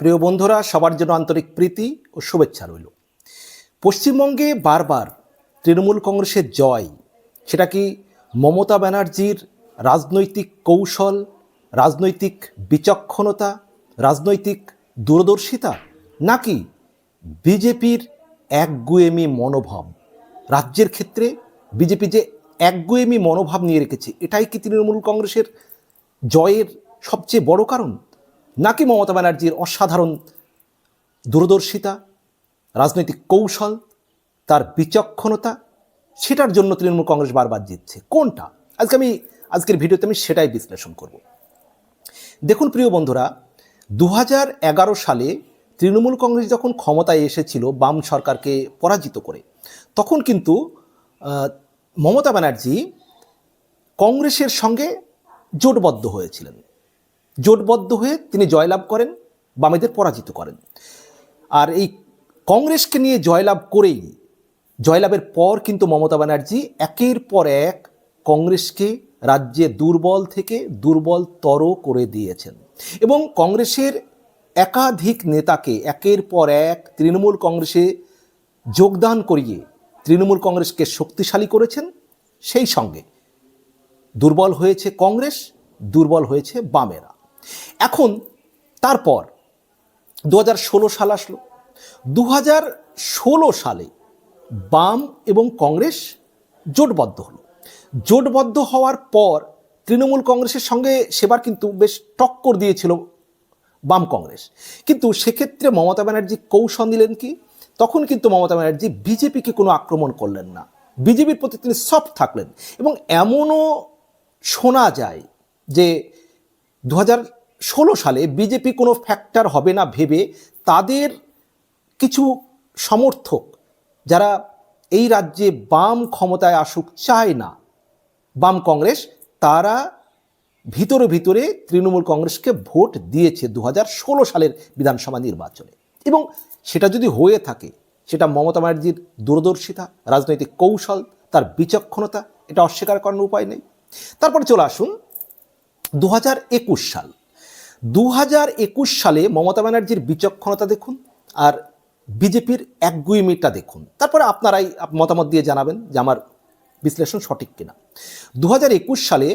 প্রিয় বন্ধুরা, সবার জন্য আন্তরিক প্রীতি ও শুভেচ্ছা রইল। পশ্চিমবঙ্গে বারবার তৃণমূল কংগ্রেসের জয়, সেটা কি মমতা ব্যানার্জির রাজনৈতিক কৌশল, রাজনৈতিক বিচক্ষণতা, রাজনৈতিক দূরদর্শিতা, নাকি বিজেপির একগুয়েমি মনোভাব? রাজ্যের ক্ষেত্রে বিজেপি যে একগুয়েমি মনোভাব নিয়ে রেখেছে, এটাই কি তৃণমূল কংগ্রেসের জয়ের সবচেয়ে বড় কারণ? নাকি মমতা ব্যানার্জির অসাধারণ দূরদর্শিতা, রাজনৈতিক কৌশল, তার বিচক্ষণতা, সেটার জন্য তৃণমূল কংগ্রেস বারবার জিতছে। কোনটা? আজকে আমি, আজকের ভিডিওতে আমি সেটাই বিশ্লেষণ করব। দেখুন প্রিয় বন্ধুরা দু হাজার এগারো সালে তৃণমূল কংগ্রেস যখন ক্ষমতায় এসেছিল বাম সরকারকে পরাজিত করে, তখন কিন্তু মমতা ব্যানার্জি কংগ্রেসের সঙ্গে জোটবদ্ধ হয়েছিলেন। জোটবদ্ধ হয়ে তিনি জয়লাভ করেন, বামেদের পরাজিত করেন। আর এই কংগ্রেসকে নিয়ে জয়লাভ করেই, জয়লাভের পর কিন্তু মমতা ব্যানার্জি একের পর এক কংগ্রেসকে রাজ্যে দুর্বল থেকে দুর্বলতর করে দিয়েছেন। এবং কংগ্রেসের একাধিক নেতাকে একের পর এক তৃণমূল কংগ্রেসে যোগদান করিয়ে তৃণমূল কংগ্রেসকে শক্তিশালী করেছেন। সেই সঙ্গে দুর্বল হয়েছে কংগ্রেস, দুর্বল হয়েছে বামেরা। এখন, তারপর দু হাজার ষোলো সাল আসলো। দু হাজার ষোলো সালে বাম এবং কংগ্রেস জোটবদ্ধ হলো। জোটবদ্ধ হওয়ার পর তৃণমূল কংগ্রেসের সঙ্গে সেবার কিন্তু বেশ টক্কর দিয়েছিল বাম কংগ্রেস। কিন্তু সেক্ষেত্রে মমতা ব্যানার্জি কৌশল দিলেন কি? তখন কিন্তু মমতা ব্যানার্জি বিজেপিকে কোনো আক্রমণ করলেন না। বিজেপির প্রতি তিনি সফট থাকলেন এবং এমনও শোনা যায় যে দু সালে বিজেপি কোনো ফ্যাক্টর হবে না ভেবে তাদের কিছু সমর্থক যারা এই রাজ্যে বাম ক্ষমতায় আসুক চায় না। বাম কংগ্রেস, তারা ভিতরে ভিতরে তৃণমূল কংগ্রেসকে ভোট দিয়েছে দু ষোলো সালের বিধানসভা নির্বাচনে। এবং সেটা যদি হয়ে থাকে, সেটা মমতা ব্যানার্জির দূরদর্শিতা, রাজনৈতিক কৌশল, তার বিচক্ষণতা, এটা অস্বীকার করার উপায় নেই। তারপরে চলে আসুন দু হাজার একুশ সাল। দু হাজার একুশ সালে মমতা ব্যানার্জির বিচক্ষণতা দেখুন আর বিজেপির একগুইমিটা দেখুন। তারপরে আপনারাই মতামত দিয়ে জানাবেন যে আমার বিশ্লেষণ সঠিক কিনা। দু হাজার একুশ সালে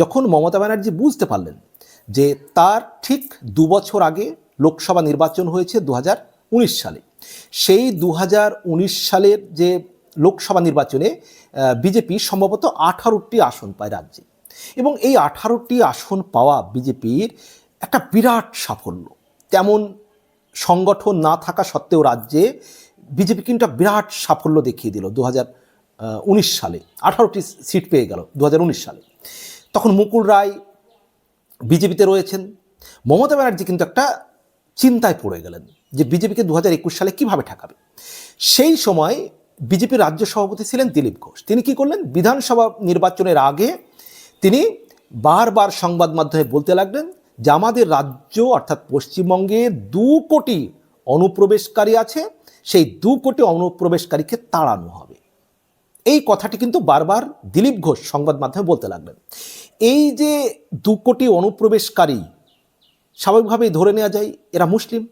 যখন মমতা ব্যানার্জি বুঝতে পারলেন যে তার ঠিক দু বছর আগে লোকসভা নির্বাচন হয়েছে দু হাজার উনিশ সালে, সেই দু হাজার উনিশ সালের যে লোকসভা নির্বাচনে বিজেপি সম্ভবত আঠারোটি আসন পায় রাজ্যে। এবং এই আঠারোটি আসন পাওয়া বিজেপির একটা বিরাট সাফল্য। তেমন সংগঠন না থাকা সত্ত্বেও রাজ্যে বিজেপি কিন্তু বিরাট সাফল্য দেখিয়ে দিল দু উনিশ সালে। আঠারোটি সিট পেয়ে গেল দু হাজার উনিশ সালে। তখন মুকুল রায় বিজেপিতে রয়েছেন। মমতা ব্যানার্জি কিন্তু একটা চিন্তায় পড়ে গেলেন যে বিজেপিকে দু হাজার একুশ সালে কীভাবে ঠেকাবে। সেই সময় বিজেপির রাজ্য সভাপতি ছিলেন দিলীপ ঘোষ। তিনি কি করলেন? বিধানসভা নির্বাচনের আগে তিনি বারবার সংবাদ মাধ্যমে বলতে লাগলেন যে আমাদের রাজ্য অর্থাৎ পশ্চিমবঙ্গে দু কোটি অনুপ্রবেশকারী আছে, সেই দু কোটি অনুপ্রবেশকারীকে তাড়ানো হবে। এই কথাটি কিন্তু বারবার দিলীপ ঘোষ সংবাদ মাধ্যমে বলতে লাগলেন। এই যে দু কোটি অনুপ্রবেশকারী স্বাভাবিকভাবেই ধরে নেওয়া যায়, এরা মুসলিম।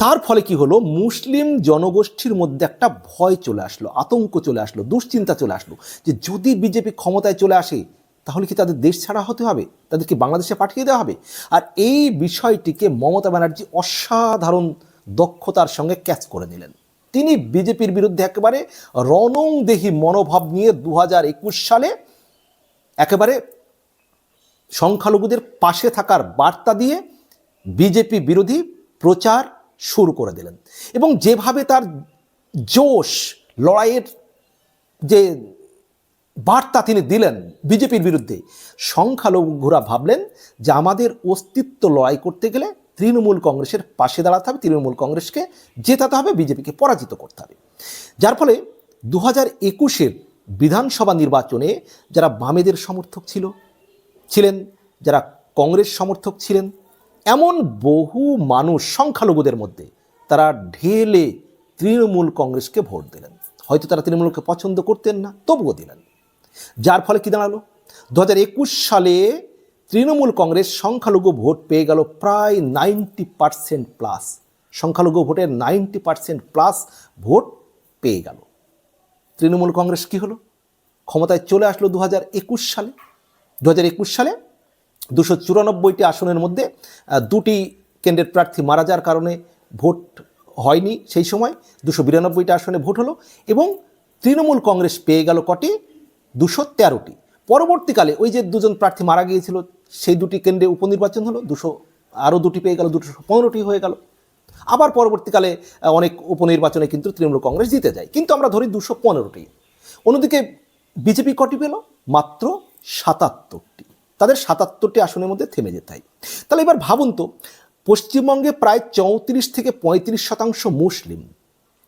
তার ফলে কি হলো? মুসলিম জনগোষ্ঠীর মধ্যে একটা ভয় চলে আসলো, আতঙ্ক চলে আসলো, দুশ্চিন্তা চলে আসলো যে যদি বিজেপি ক্ষমতায় চলে আসে তাহলে কি তাদের দেশ ছাড়া হতে হবে? তাদেরকে বাংলাদেশে পাঠিয়ে দেওয়া হবে? আর এই বিষয়টিকে মমতা ব্যানার্জি অসাধারণ দক্ষতার সঙ্গে ক্যাচ করে নিলেন। তিনি বিজেপির বিরুদ্ধে একেবারে রণংদেহী মনোভাব নিয়ে দু হাজার একুশ সালে একেবারে সংখ্যালঘুদের পাশে থাকার বার্তা দিয়ে বিজেপি বিরোধী প্রচার শুরু করে দিলেন। এবং যেভাবে তার জোশ, লড়াইয়ের যে বার্তা তিনি দিলেন বিজেপির বিরুদ্ধে। সংখ্যালঘুরা ভাবলেন যে আমাদের অস্তিত্ব লড়াই করতে গেলে তৃণমূল কংগ্রেসের পাশে দাঁড়াতে হবে, তৃণমূল কংগ্রেসকে জেতাতে হবে, বিজেপিকে পরাজিত করতে হবে। যার ফলে দু হাজার একুশের বিধানসভা নির্বাচনে যারা বামেদের সমর্থক ছিল, ছিলেন, যারা কংগ্রেস সমর্থক ছিলেন, এমন বহু মানুষ সংখ্যালঘুদের মধ্যে তারা ঢেলে তৃণমূল কংগ্রেসকে ভোট দিলেন। হয়তো তারা তৃণমূলকে পছন্দ করতেন না, তবুও দিলেন। যার ফলে কি দাঁড়াল? দু হাজার একুশ সালে তৃণমূল কংগ্রেস সংখ্যালঘু ভোট পেয়ে গেল প্রায় নাইনটি পার্সেন্ট প্লাস। সংখ্যালঘু ভোটের নাইনটি পার্সেন্ট প্লাস ভোট পেয়ে গেল। তৃণমূল কংগ্রেস কি হলো? ক্ষমতায় চলে আসলো দু হাজার একুশ সালে। দু হাজার একুশ সালে দুশো চুরানব্বইটি আসনের মধ্যে দুটি কেন্দ্রের প্রার্থী মারা যাওয়ার কারণে ভোট হয়নি। সেই সময় দুশো বিরানব্বইটি আসনে ভোট হলো এবং তৃণমূল কংগ্রেস পেয়ে গেল কটি? দুশো তেরোটি। পরবর্তীকালে ওই যে দুজন প্রার্থী মারা গিয়েছিল, সেই দুটি কেন্দ্রে উপনির্বাচন হলো, দুশো, আরও দুটি পেয়ে গেল, দুশো পনেরোটি হয়ে গেল। আবার পরবর্তীকালে অনেক উপনির্বাচনে কিন্তু তৃণমূল কংগ্রেস জিতে যায়। কিন্তু আমরা ধরি দুশো পনেরোটি। অন্যদিকে বিজেপি কটি পেল? মাত্র সাতাত্তরটি। তাদের সাতাত্তরটি আসনের মধ্যে থেমে যেতে হয়। তাহলে এবার ভাবুন তো, পশ্চিমবঙ্গে প্রায় চৌত্রিশ থেকে পঁয়ত্রিশ শতাংশ মুসলিম।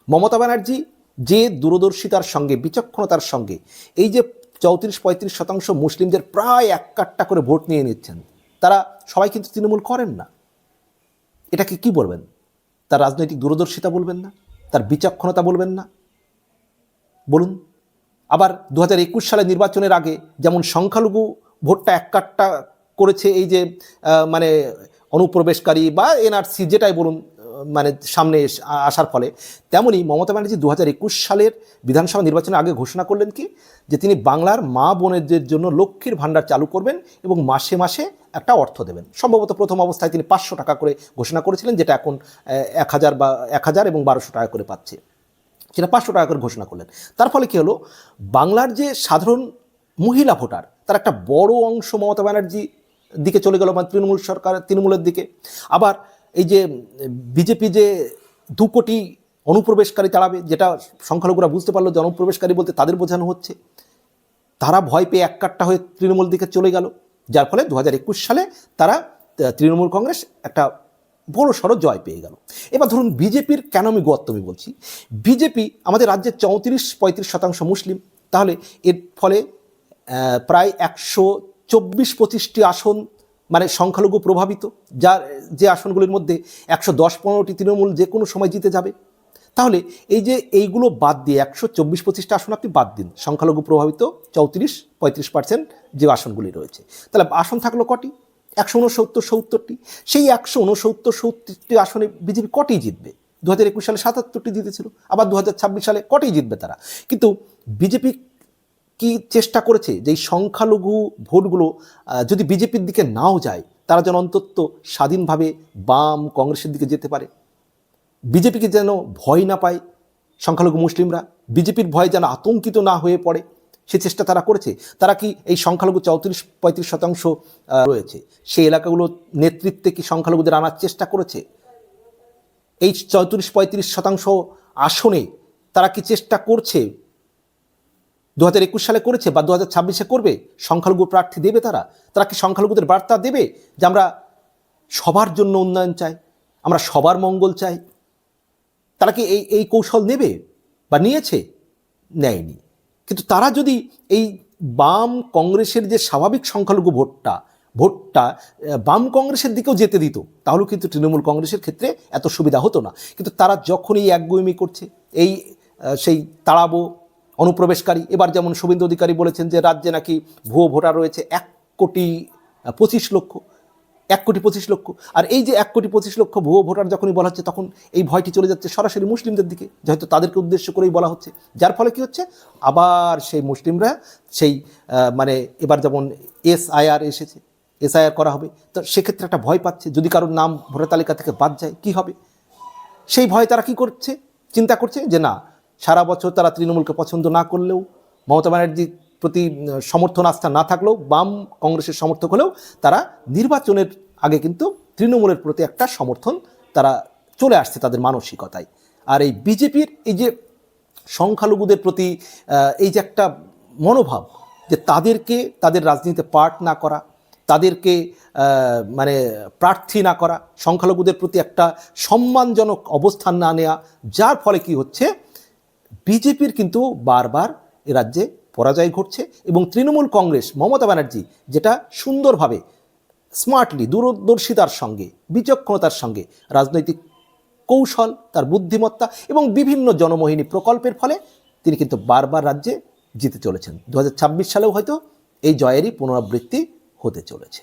মমতা ব্যানার্জি যে দূরদর্শিতার সঙ্গে, বিচক্ষণতার সঙ্গে, এই যে চৌত্রিশ পঁয়ত্রিশ শতাংশ মুসলিমদের প্রায় এক কাট্টা করে ভোট নিয়ে নিচ্ছেন, তারা সবাই কিন্তু তৃণমূল করেন না। এটাকে কি বলবেন? তার রাজনৈতিক দূরদর্শিতা বলবেন না? তার বিচক্ষণতা বলবেন না? বলুন। আবার দু হাজার একুশ সালে নির্বাচনের আগে যেমন সংখ্যালঘু ভোটটা এক কাট্টা করেছে, এই যে মানে অনুপ্রবেশকারী বা এনআরসি যেটাই বলুন মানে সামনে আসার ফলে। তেমনি মমতা ব্যানার্জি দু হাজার একুশ সালের বিধানসভা নির্বাচনের আগে ঘোষণা করলেন কি? যে তিনি বাংলার মা বোনেদের জন্য লক্ষ্মীর ভাণ্ডার চালু করবেন এবং মাসে মাসে একটা অর্থ দেবেন। সম্ভবত প্রথম অবস্থায় তিনি পাঁচশো টাকা করে ঘোষণা করেছিলেন, যেটা এখন এক হাজার বা, এক হাজার এবং বারোশো টাকা করে পাচ্ছে। সেটা পাঁচশো টাকা করে ঘোষণা করলেন। তার ফলে কী হলো? বাংলার যে সাধারণ মহিলা ভোটার, তার একটা বড় অংশ মমতা ব্যানার্জি দিকে চলে গেল মানে তৃণমূল সরকার, তৃণমূলের দিকে। আবার এই যে, বিজেপি যে দু কোটি অনুপ্রবেশকারী তাড়াবে যেটা সংখ্যালঘুরা বুঝতে পারল যে অনুপ্রবেশকারী বলতে তাদের বোঝানো হচ্ছে, তারা ভয় পেয়ে এক কাট্টা হয়ে তৃণমূল দিকে চলে গেল। যার ফলে দু হাজার একুশ সালে তারা তৃণমূল কংগ্রেস একটা বড় সড়ো জয় পেয়ে গেল। এবার ধরুন বিজেপির কেন আমি গৌত্তমি বলছি? বিজেপি আমাদের রাজ্যের চৌত্রিশ, পঁয়ত্রিশ শতাংশ মুসলিম। তাহলে এর ফলে প্রায় একশো চব্বিশ পঁচিশটি আসন মানে সংখ্যালঘু প্রভাবিত, যার যে আসনগুলির মধ্যে একশো দশ পনেরোটি তৃণমূল যে কোনো সময় জিতে যাবে। তাহলে এই যে এইগুলো বাদ দিয়ে একশো চব্বিশ পঁচিশটা আসন আপনি বাদ দিন। সংখ্যালঘু প্রভাবিত চৌত্রিশ, পঁয়ত্রিশ পার্সেন্ট যে আসনগুলি রয়েছে। তাহলে আসন থাকল কটি? একশো উনসত্তর, সত্তরটি। সেই একশো উনসত্তর, সত্তরটি আসনে বিজেপি কটি জিতবে? দু হাজার একুশ সালে সাতাত্তরটি জিতেছিল, আবার দু হাজার ছাব্বিশ সালে কটি জিতবে তারা? কিন্তু বিজেপি কি চেষ্টা করেছে যে এই সংখ্যালঘু ভোটগুলো যদি বিজেপির দিকে নাও যায়, তারা যেন অন্তত স্বাধীনভাবে বাম কংগ্রেসের দিকে যেতে পারে? বিজেপিকে যেন ভয় না পায় সংখ্যালঘু মুসলিমরা? বিজেপির ভয়ে যেন আতঙ্কিত না হয়ে পড়ে? সে চেষ্টা তারা করেছে। তারা কি এই সংখ্যালঘু চৌত্রিশ, পঁয়ত্রিশ শতাংশ রয়েছে? সেই এলাকাগুলো নেতৃত্বে কি সংখ্যালঘুদের আনার চেষ্টা করেছে? এই চৌত্রিশ, পঁয়ত্রিশ শতাংশ আসনে তারা কি চেষ্টা করছে দু হাজার একুশ সালে করেছে বা দু হাজার ছাব্বিশে করবে, সংখ্যালঘু প্রার্থী দেবে তারা? তারা কি সংখ্যালঘুদের বার্তা দেবে যে আমরা সবার জন্য উন্নয়ন চাই, আমরা সবার মঙ্গল চাই? তারা কি এই এই কৌশল নেবে বা নিয়েছে? নেয়নি। কিন্তু তারা যদি এই বাম কংগ্রেসের যে স্বাভাবিক সংখ্যালঘু ভোটটা ভোটটা বাম কংগ্রেসের দিকেও যেতে দিত, তাহলেও কিন্তু তৃণমূল কংগ্রেসের ক্ষেত্রে এত সুবিধা হতো না। কিন্তু তারা যখন এই একগুইমি করছে, এই সেই তাড়াবো অনুপ্রবেশকারী। এবার যেমন শুভেন্দু অধিকারী বলেছেন যে রাজ্যে নাকি ভুয়ো ভোটার রয়েছে এক কোটি পঁচিশ লক্ষ, এক কোটি পঁচিশ লক্ষ। আর এই যে এক কোটি পঁচিশ লক্ষ ভুয়ো ভোটার যখনই বলা হচ্ছে, তখন এই ভয়টি চলে যাচ্ছে সরাসরি মুসলিমদের দিকে যেহেতু তাদেরকে উদ্দেশ্য করেই বলা হচ্ছে। যার ফলে কি হচ্ছে? আবার সেই মুসলিমরা সেই মানে এবার যেমন এস আইআর এসেছে এস আইআর করা হবে। তো সেক্ষেত্রে একটা ভয় পাচ্ছে, যদি কারোর নাম ভোটার তালিকা থেকে বাদ যায়, কি হবে? সেই ভয় তারা কি করছে? চিন্তা করছে যে না সারা বছর তারা তৃণমূলকে পছন্দ না করলেও মমতা ব্যানার্জির প্রতি সমর্থন, আস্থা না থাকলেও বাম কংগ্রেসের সমর্থক হলেও তারা নির্বাচনের আগে কিন্তু তৃণমূলের প্রতি একটা সমর্থন তারা চলে আসছে তাদের মানসিকতায়। আর এই বিজেপির এই যে সংখ্যালঘুদের প্রতি এই যে একটা মনোভাব যে তাদেরকে, তাদের রাজনীতিতে পার্ট না করা, তাদেরকে মানে প্রার্থী না করা, সংখ্যালঘুদের প্রতি একটা সম্মানজনক অবস্থান না নেওয়া যার ফলে কি হচ্ছে? বিজেপির কিন্তু বারবার এ রাজ্যে পরাজয় ঘটছে এবং তৃণমূল কংগ্রেস, মমতা ব্যানার্জি যেটা সুন্দরভাবে স্মার্টলি দূরদর্শিতার সঙ্গে, বিচক্ষণতার সঙ্গে রাজনৈতিক কৌশল, তার বুদ্ধিমত্তা এবং বিভিন্ন জনমোহিনী প্রকল্পের ফলে তিনি কিন্তু বারবার রাজ্যে জিতে চলেছেন। দু হাজার ছাব্বিশ সালেও হয়তো এই জয়েরই পুনরাবৃত্তি হতে চলেছে।